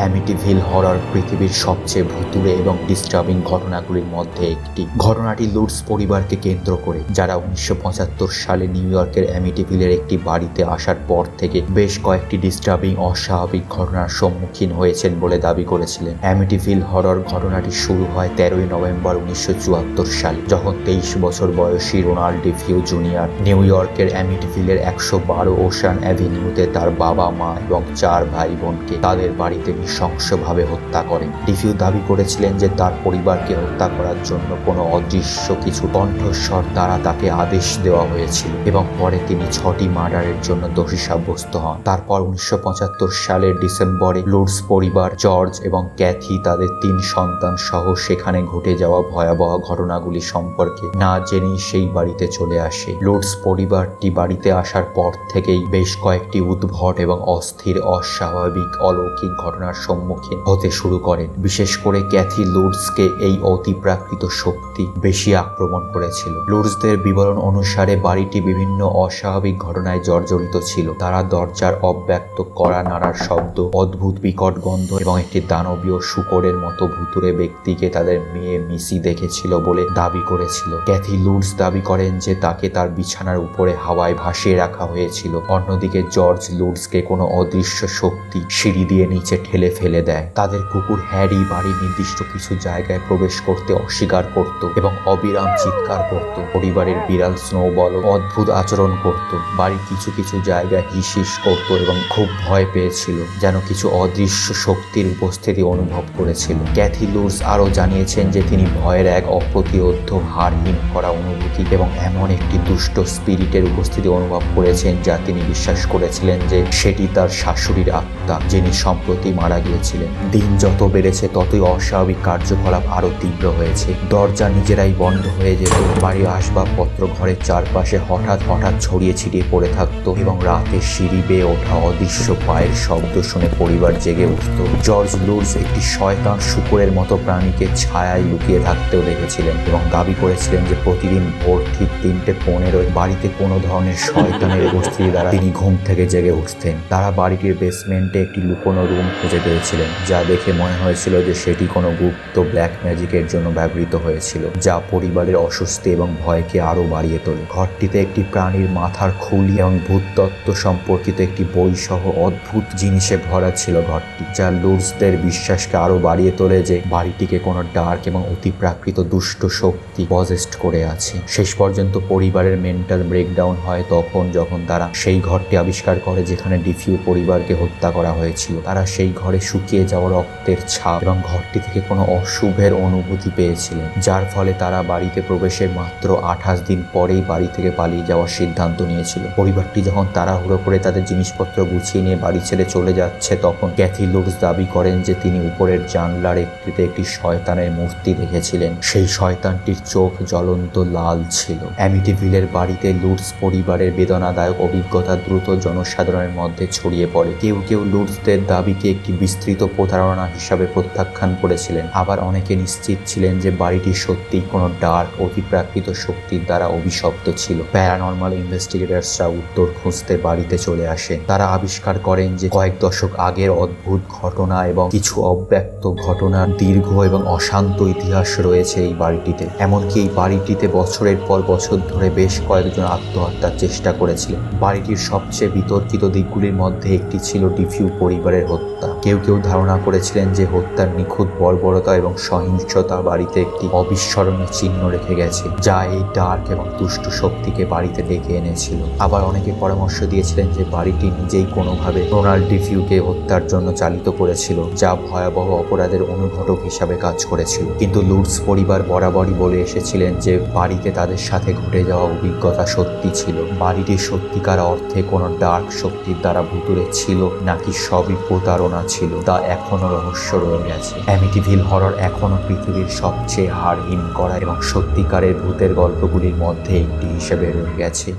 Amityville horror পৃথিবীর সবচেয়ে ভুতুড়ে এবং ডিস্টার্বিং ঘটনাগুলির মধ্যে একটি। ঘটনাটি লুডস পরিবারকে কেন্দ্র করে, যারা উনিশশো পঁচাত্তর সালে নিউ ইয়র্কের অ্যামিটিভিলের একটি বাড়িতে আসার পর থেকে বেশ কয়েকটি ডিস্টার্বিং অস্বাভাবিক ঘটনার সম্মুখীন হয়েছেন বলে দাবি করেছিলেন। অ্যামিটিভিল হরর ঘটনাটি শুরু হয় তেরোই নভেম্বর উনিশশো চুয়াত্তর সালে, যখন তেইশ বছর বয়সী রোনাল্ড ডিফিউ জুনিয়র নিউ ইয়র্কের অ্যামিটিভিলের একশো বারো ওশান অ্যাভিনিউতে তার বাবা মা এবং চার ভাই বোনকে তাদের বাড়িতে নৃশংসভাবে হত্যা করেন ডিফিউ দাবি করেছিলেন যে তার পরিবারকে হত্যা করার জন্য কোনো অদৃশ্য কিছু কণ্ঠস্বর দ্বারা তাকে আদেশ দেওয়া হয়েছিল এবং পরে তিনি ছটি মার্ডারের জন্য দোষী সাব্যস্ত হন। তারপর উনিশশো পঁচাত্তর সালের ডিসেম্বরে লুডস পরিবার, জর্জ এবং ক্যাথি তাদের তিন সন্তান সহ সেখানে ঘটে যাওয়া ভয়াবহ ঘটনাগুলি সম্পর্কে না জেনেই সেই বাড়িতে চলে আসে। লুডস পরিবারটি বাড়িতে আসার পর থেকেই বেশ কয়েকটি উদ্ভট এবং অস্থির, অস্বাভাবিক, অলৌকিক ঘটনার সম্মুখীন হতে শুরু করেন। বিশেষ করে ক্যাথি লুডসকে এই অতিপ্রাকৃত শক্তি বেশি আক্রমণ করেছিল। লুডসদের বিবরণ অনুসারে বাড়িটি বিভিন্ন অস্বাভাবিক ঘটনায় জর্জরিত ছিল। তারা দরজার অব্যক্ত করা নাড়ার শব্দ, অদ্ভুত বিকট গন্ধ এবং একটি দানবীয় শুকরের মতো ভুতুরে ব্যক্তিকে তাদের মেয়ে মিসি দেখেছিল বলে দাবি করেছিল। ক্যাথি লুডস দাবি করেন যে তাকে তার বিছানার উপরে হাওয়ায় ভাসিয়ে রাখা হয়েছিল। অন্যদিকে জর্জ লুডসকে কোনো অদৃশ্য শক্তি সিঁড়ি দিয়ে নিচে ঠেলে ফেলে দেয়। তাদের কুকুর হ্যারি বাড়ির নির্দিষ্ট কিছু জায়গায় প্রবেশ করতে অস্বীকার করত এবং অবিরাম চিৎকার করত। পরিবারের বিড়াল, স্নোবল অদ্ভুত আচরণ করত। বাড়ির কিছু কিছু জায়গায় হিসিস করত এবং খুব ভয় পেয়েছিল, যেন কিছু অদৃশ্য শক্তির উপস্থিতি অনুভব করেছিল। ক্যাথি লুডস আরও জানিয়েছেন যে তিনি ভয়ের এক অপ্রতিরোধ্য হারহীন করা অনুভূতি এবং এমন একটি দুষ্ট স্পিরিটের উপস্থিতি অনুভব করেছেন যা তিনি বিশ্বাস করেছিলেন যে সেটি তার শাশুড়ির আত্মা, যিনি সম্প্রতি মারা গিয়েছিলেন। দিন যত বেড়েছে, ততই অস্বাভাবিক কার্যকলাপ আরও তীব্র হয়েছে। দরজা নিজেরাই বন্ধ হয়ে যেত। বাড়ির আসবাবপত্র ঘরের চারপাশে হঠাৎ হঠাৎ ছড়িয়ে ছিটিয়ে পড়ে থাকতো এবং রাতে সিঁড়ি বেয়ে ওঠা অদৃশ্য পায়ের শব্দ শুনে পরিবার জেগে উঠত। জর্জ লুডস একটি শয়তান শুকুরের মতো প্রাণীকে ছায়ায় লুকিয়ে থাকতেও দেখেছিলেন এবং দাবি করেছিলেন যে প্রতিদিন ভোর ঠিক তিনটে পনেরোয় বাড়িতে কোনো ধরনের শয়তানের উপস্থিতি দ্বারা তিনি ঘুম থেকে জেগে উঠতেন। তারা বাড়িটির বেসমেন্টে একটি লুকোনো রুম খুঁজে পেয়েছিলেন, যা দেখে মনে হয়েছিল যে সেটি কোনো গুপ্ত ব্ল্যাক ম্যাজিকের জন্য ব্যবহৃত হয়েছিল, যা পরিবারের অস্বস্তি এবং ভয়কে আরও বাড়িয়ে তোলে। ঘরটিতে একটি প্রাণীর মাথার খুলি এবং ভূততত্ত্ব সম্পর্কিত একটি বই সহ অদ্ভুত জিনিসে ভরা ছিল ঘরটি, যা লুডসদের বিশ্বাসকে আরও বাড়িয়ে তোলে যে বাড়িটিকে কোনো ডার্ক এবং অতিপ্রাকৃত দুষ্ট শক্তি পজেস্ট করে আছে। শেষ পর্যন্ত পরিবারের মেন্টাল ব্রেকডাউন হয় তখন যখন তারা সেই ঘরটি আবিষ্কার করে যেখানে ডিফিউ পরিবারকে হত্যা করা হয়েছিল। তারা সেই ঘরে শুকিয়ে যাওয়া রক্তের ছাপ এবং ঘরটি থেকে কোনো অশুভের অনুভূতি পেয়েছিলেন, যার ফলে তারা বাড়িতে প্রবেশের মাত্র আঠাশ দিন পরেই বাড়ি থেকে পালিয়ে যাওয়ার সিদ্ধান্ত নিয়েছিল। পরিবারটি যখন তাড়াহুড়ো করে তাদের জিনিসপত্র গুছিয়ে নিয়ে বাড়ি ছেড়ে চলে যাচ্ছে, তখন ক্যাথি লুডস দাবি করেন যে তিনি উপরের জানলার একটিতে একটি শয়তানের মূর্তি দেখেছিলেন। সেই শয়তানটির চোখ জ্বলন্ত লাল ছিল। অ্যামিটিভিলের বাড়িতে লুডস পরিবারের বেদনাদায়ক অভিজ্ঞতা দ্রুত জনসাধারণের মধ্যে ছড়িয়ে পড়ে। কেউ কেউ লুডসদের দাবিকে একটি বিস্তৃত প্রতারণা হিসাবে প্রত্যাখ্যান করেছিলেন। আবার অনেকে নিশ্চিত ছিলেন যে বাড়িটি সত্যিই কোনো ডার্ক অতিপ্রাকৃত শক্তির দ্বারা অভিশপ্ত ছিল। প্যারানর্মাল ইনভেস্টিগেটার্সরা উত্তর খুঁজতে বাড়িতে চলে আসে তারা আবিষ্কার করেন যে কয়েক দশক আগের অদ্ভুত ঘটনা এবং কিছু অব্যক্ত ঘটনার দীর্ঘ এবং অশান্ত ইতিহাস রয়েছে এই বাড়িটিতে। এমনকি এই বাড়িটিতে বছরের পর বছর ধরে বেশ কয়েকজন আত্মহত্যার চেষ্টা করেছিলেন। বাড়িটির সবচেয়ে বিতর্কিত দিকগুলির মধ্যে একটি ছিল ডিফিউ পরিবারের হত্যা। কেউ কেউ ধারণা করেছিলেন যে হত্যার নিখুঁত বর্বরতা এবং সহিংসতা বাড়িতে একটি অবিস্মরণীয় চিহ্ন রেখে গেছে, যা এই ডার্ক এবং দুষ্ট শক্তিকে বাড়িতে ডেকে এনেছিল। আবার অনেকে পরামর্শ দিয়েছিলেন যে বাড়িটি নিজেই কোনোভাবে রোনাল্ড ডিফিউকে হত্যার জন্য চালিত করেছিল, যা ভয়াবহ অপরাধের অনুঘটক হিসাবে কাজ করেছিল। কিন্তু লুডস পরিবার বরাবরই বলে এসেছিলেন যে বাড়িতে তাদের সাথে ঘটে যাওয়া অভিজ্ঞতা সত্যি ছিল। বাড়িটি সত্যিকার অর্থে কোনো ডার্ক শক্তির দ্বারা ভুতুরে ছিল নাকি সবই প্রতারণা ছিল, তা এখনও রহস্য রয়ে গেছে। অ্যামিটিভিল হরর এখনও পৃথিবীর সবচেয়ে হারহীন করা এবং সত্যিকারের ভূতের গল্পগুলির মধ্যে একটি হিসেবে রয়ে গেছে।